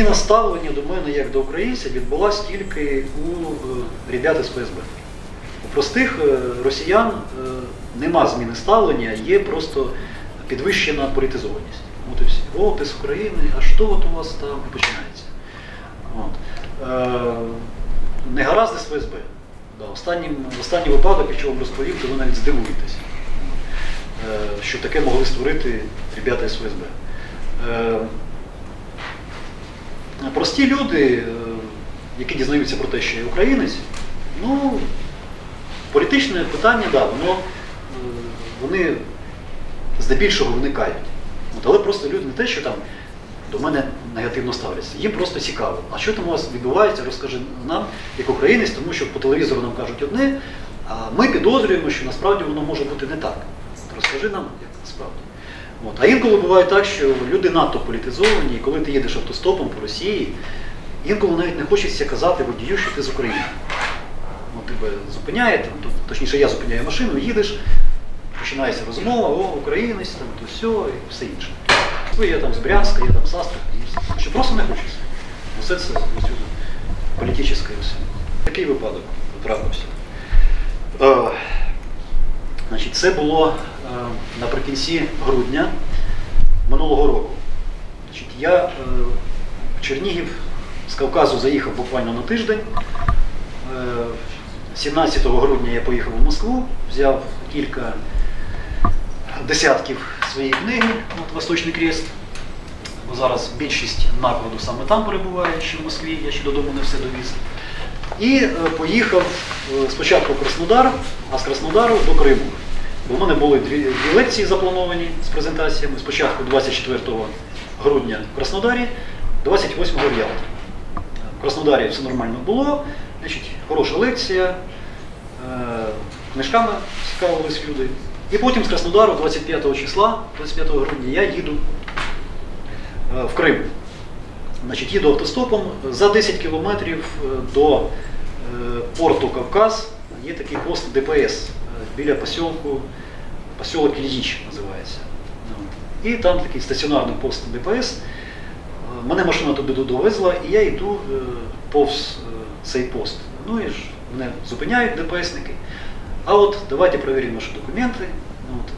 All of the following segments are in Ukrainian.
Зміна ставлення до мене як до українця відбулася тільки у е, ребят із ФСБ. У простих е, росіян е, нема зміни ставлення, є просто підвищена політизованість. От і всі. О, ти з України, а що от у вас там і починається? От. Е, не гаразд із ФСБ. Да, останнім, останній випадок, якщо вам розповім, то ви навіть здивуєтесь, е, що таке могли створити ребята із ФСБ. Прості люди, е, які дізнаються про те, що я українець, ну, політичне питання, да, воно, е, вони здебільшого виникають. Але просто люди не те, що там до мене негативно ставляться. Їм просто цікаво. А що там у вас відбувається, розкажи нам, як українець, тому що по телевізору нам кажуть одне, а ми підозрюємо, що насправді воно може бути не так. Розкажи нам, як насправді. От. А інколи буває так, що люди надто політизовані, і коли ти їдеш автостопом по Росії, інколи навіть не хочеться казати водію, що ти з України. Ну, тебе зупиняє, там, точніше, я зупиняю машину, їдеш, починається розмова, о, українець, там, то все, і все інше. Ну, я там з Брянська, я там з Астрахані, що просто не хочеться. Усе це політичне все. Такий випадок трапився. Е, Значить, це було е, наприкінці грудня минулого року. Значить, я е, в Чернігів з Кавказу заїхав буквально на тиждень. Е, 17 грудня я поїхав у Москву, взяв кілька десятків своєї книги от Восточний Крест. Бо зараз більшість накладу саме там перебуває, ще в Москві, я ще додому не все довіз. І е, поїхав е, спочатку Краснодар, а з Краснодару до Криму. Бо в мене були дві, дві лекції заплановані з презентаціями. Спочатку 24 грудня в Краснодарі, 28 в Ялті. В Краснодарі все нормально було, значить, хороша лекція, е, книжками цікавились люди. І потім з Краснодару, 25 числа, 25 грудня, я їду е, в Крим. Значить, їду автостопом за 10 кілометрів е, до е, порту Кавказ є такий пост ДПС е, біля посілку, посілок Ільїч називається. І там такий стаціонарний пост ДПС. Е, Мене машина туди довезла, і я йду е, повз е, цей пост. Ну і ж мене зупиняють ДПСники. А от давайте перевіримо ваші документи. Ну, От.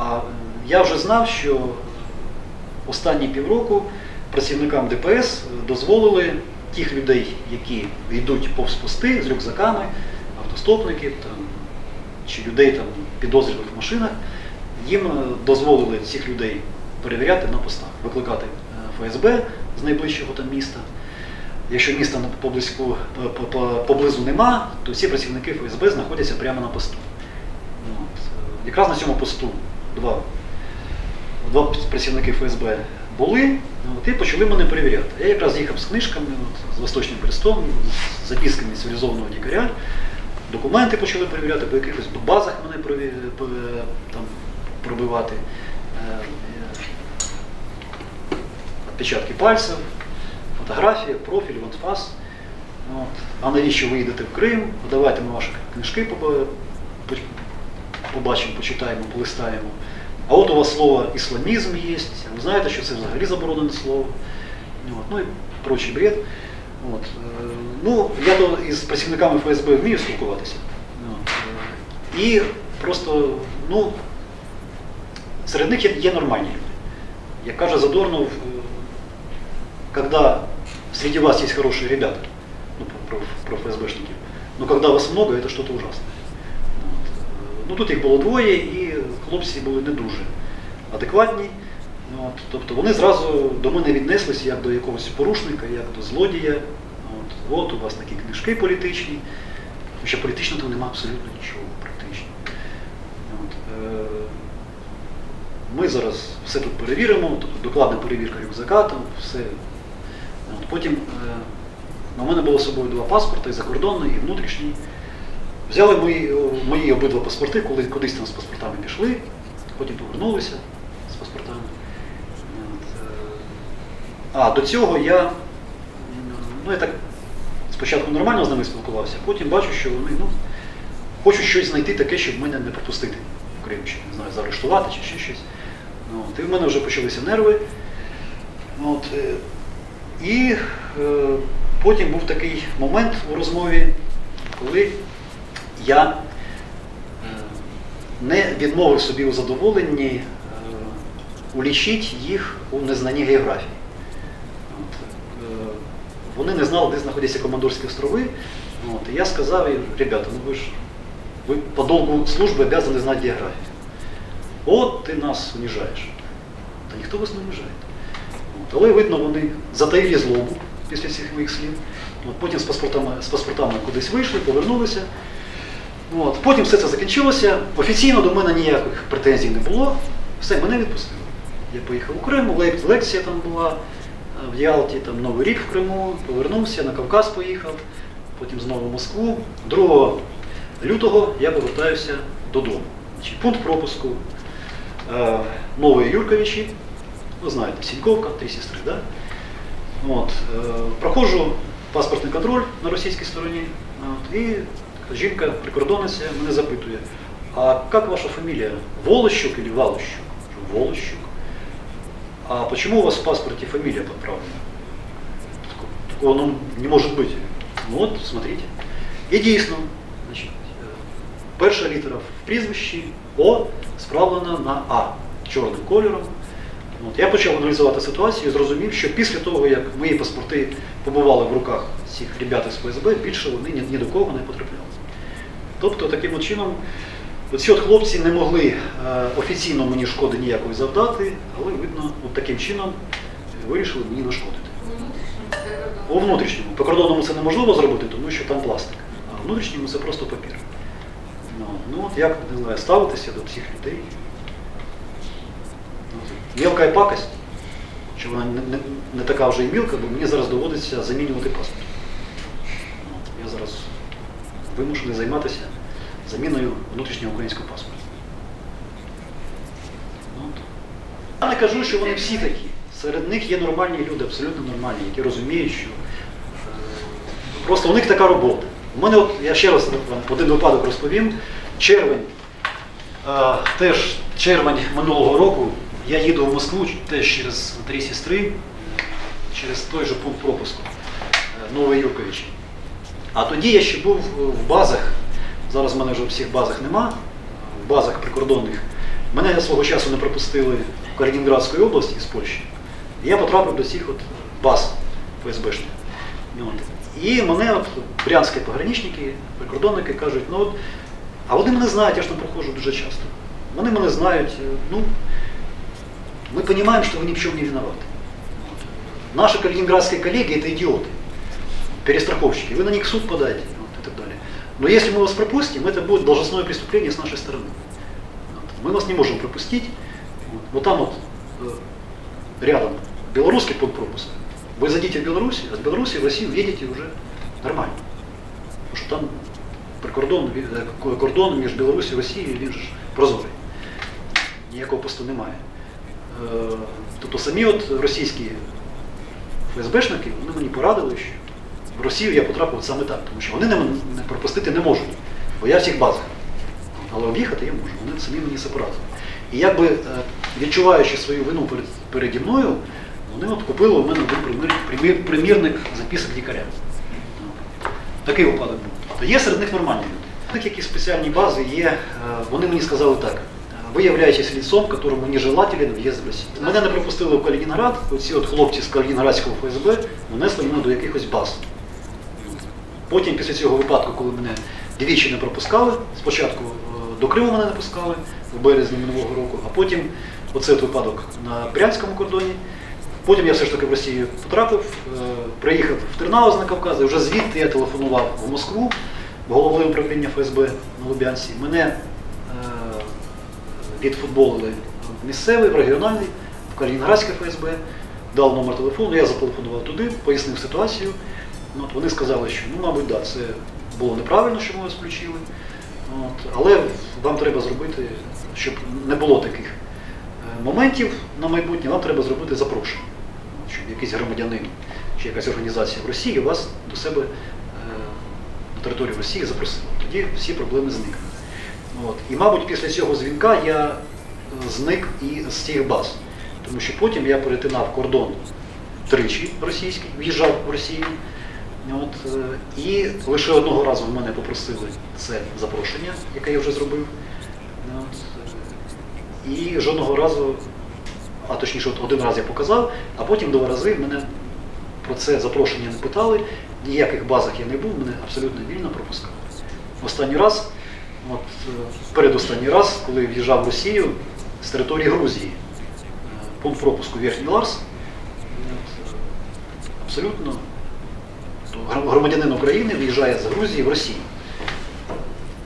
А е, я вже знав, що останні півроку працівникам ДПС дозволили тих людей, які йдуть повз пости з рюкзаками, автостопників там, чи людей там, підозрілих в машинах, їм е, дозволили цих людей перевіряти на постах, викликати е, ФСБ з найближчого там міста. Якщо міста поблизьку, по- по- по- поблизу нема, то всі працівники ФСБ знаходяться прямо на посту. От. Е, Якраз на цьому посту два два працівники ФСБ були, от, і почали мене перевіряти. Я якраз їхав з книжками, от, з Восточним Хрестом, з записками цивілізованого лікаря. Документи почали перевіряти, по якихось базах мене там, пробивати. Е, е, Відпечатки пальців, фотографія, профіль, вантфас. От. А навіщо ви їдете в Крим? Давайте ми ваші книжки побачимо, почитаємо, полистаємо. А от у вас слово ісламізм є, ви знаєте, що це взагалі заборонене слово. От. Ну і прочий бред. От. е, Ну, я то із працівниками ФСБ вмію спілкуватися. От. е, І просто, ну, серед них є, є нормальні люди. Як каже Задорнов, е, когда среди вас есть хорошие ребята, ну, про, про, про ФСБшників, но когда вас много, это что-то ужасне. От. Е, Ну тут їх було двоє, і хлопці були не дуже адекватні. От. Тобто вони зразу до мене віднеслися як до якогось порушника, як до злодія. От, от у вас такі книжки політичні. Хоча політично там нема абсолютно нічого практично. От. Е, Ми зараз все тут перевіримо, тобто докладна перевірка рюкзака, там все. От. Потім е, у мене було з собою два паспорти, закордонний, і внутрішній. Взяли мої, мої обидва паспорти, коли кудись там з паспортами пішли, потім повернулися з паспортами. Е, А, до цього я, ну, я так спочатку нормально з ними спілкувався, потім бачу, що вони ну, хочуть щось знайти таке, щоб мене не пропустити в Крим, чи не знаю, заарештувати чи ще щось. Ну, і в мене вже почалися нерви. От, е, І е, потім був такий момент у розмові, коли я е, не відмовив собі у задоволенні е, улічити їх у незнанні географії. Е, вони не знали, де знаходяться Командорські острови. От, і я сказав їм, ребята, ну ви ж ви по долгу служби обязаны знати географію. От ти нас уніжаєш. Та ніхто вас не уніжає. От, але видно, вони затаїли злобу після цих моїх слів. От, потім з паспортами, з паспортами кудись вийшли, повернулися. От, потім все це закінчилося. Офіційно до мене ніяких претензій не було. Все, мене відпустили. Я поїхав у Крим, лекція там була е, в Ялті, там Новий рік в Криму, повернувся, на Кавказ поїхав, потім знову в Москву. 2 лютого я повертаюся додому. Пункт пропуску е, Нової Юрковичі, ви знаєте, Сіньковка, три сестри, да? От, е, проходжу паспортний контроль на російській стороні, от, і жінка прикордонниця мене запитує, а як ваша фамілія? Волощук или Валощук? Волощук. А почему у вас в паспорте фамилия подправлена? Такого ну, не может быть. Ну от, смотрите. І дійсно, значить, е, перша літера в прізвищі О справлена на А чорним кольором. От, я почав аналізувати ситуацію і зрозумів, що після того, як мої паспорти побували в руках цих ребят із ФСБ, більше вони ні, ні до кого не потрапляли. Тобто, таким от чином, ці от хлопці не могли е, офіційно мені шкоди ніякої завдати, але, видно, от таким чином вирішили мені нашкодити. У внутрішньому. По кордонному це неможливо зробити, тому що там пластик. А в внутрішньому це просто папір. Ну, ну от як не знаю, ставитися до цих людей. Ну, Мілка і пакость, що вона не, не, не така вже і мілка, бо мені зараз доводиться замінювати паспорт. От, Я зараз вимушений займатися заміною внутрішнього українського паспорта. Ну. Я не кажу, що вони всі такі. Серед них є нормальні люди, абсолютно нормальні, які розуміють, що е, просто у них така робота. У мене, от, я ще раз вам один випадок розповім. Червень, е, теж червень минулого року, я їду в Москву теж через три сестри, через той же пункт пропуску е, Новий Юркович. А тоді я ще був в базах, зараз в мене вже в всіх базах нема, в базах прикордонних. Мене свого часу не пропустили в Калінінградську область із Польщі. І я потрапив до цих от баз ФСБшних. От. І мене от брянські пограничники, прикордонники кажуть, ну от, а вони мене знають, я ж там проходжу дуже часто. Вони мене знають, е, ну, мы понимаем, что вы ни в чем не виноваты. Вот. Наши калининградские коллеги это идиоты, перестраховщики. Вы на них в суд подайте вот, и так далее. Но если мы вас пропустим, это будет должностное преступление с нашей стороны. Вот. Мы вас не можем пропустить. Вот, вот там вот э, рядом белорусский пункт пропуска. Вы зайдите в Беларусь, а с Беларуси в Россию едете уже нормально. Потому что там прикордон, е, кордон між Білорусі і Росією він же ж прозорий. Ніякого посту немає. Е, Тобто самі от російські ФСБшники вони мені порадили, що в Росію я потрапив саме так, тому що вони не, не пропустити не можуть, бо я в цих базах. Але об'їхати я можу, вони самі мені це. І якби е, відчуваючи свою вину перед, переді мною, вони от купили у мене один примір, примір, примірник записок лікаря. Такий випадок був. То є серед них нормальні люди. Так які спеціальні бази є, е, вони мені сказали так. «Е, Ви являєтесь лицом, которому нежелателен в'їзд в Росію. Мене не пропустили в Калінінград, оці от хлопці з Калінінградського ФСБ нанесли мене до якихось баз. Потім після цього випадку, коли мене двічі не пропускали, спочатку е, до Криму мене не пускали в березні минулого року, а потім оцей випадок на Брянському кордоні. Потім я все ж таки в Росію потрапив, е, приїхав в Тернауз на Кавказ, і вже звідти я телефонував в Москву, в управління ФСБ на Лубянці. Мене е, відфутболили в місцевий, в регіональний, в Калінінградське ФСБ, дав номер телефону, я зателефонував туди, пояснив ситуацію. Ну, От вони сказали, що ну, мабуть, да, це було неправильно, що ми вас включили. От, але вам треба зробити, щоб не було таких е, моментів на майбутнє, вам треба зробити запрошення, щоб якийсь громадянин чи якась організація в Росії вас до себе е, на територію Росії запросила. Тоді всі проблеми зникнуть. І, мабуть, після цього дзвінка я е, зник і з цих баз. Тому що потім я перетинав кордон тричі російський, в'їжджав в Росію. От, е, і лише одного разу в мене попросили це запрошення, яке я вже зробив. От, е, і жодного разу, а точніше, от один раз я показав, а потім два рази мене про це запрошення не питали, ніяких базах я не був, мене абсолютно вільно пропускали. Останній раз, от, е, передостанній раз, коли в'їжджав в Росію з території Грузії, пункт пропуску Верхній Ларс, е, абсолютно громадянин України в'їжджає з Грузії в Росію.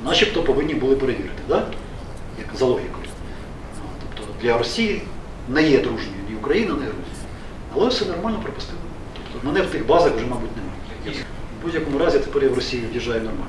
Начебто повинні були перевірити, да? як за логікою. Ну, Тобто для Росії не є дружньою ні Україна, ні Грузія. Але все нормально пропустили. Тобто мене в тих базах вже, мабуть, немає. В будь-якому разі тепер я в Росію в'їжджаю нормально.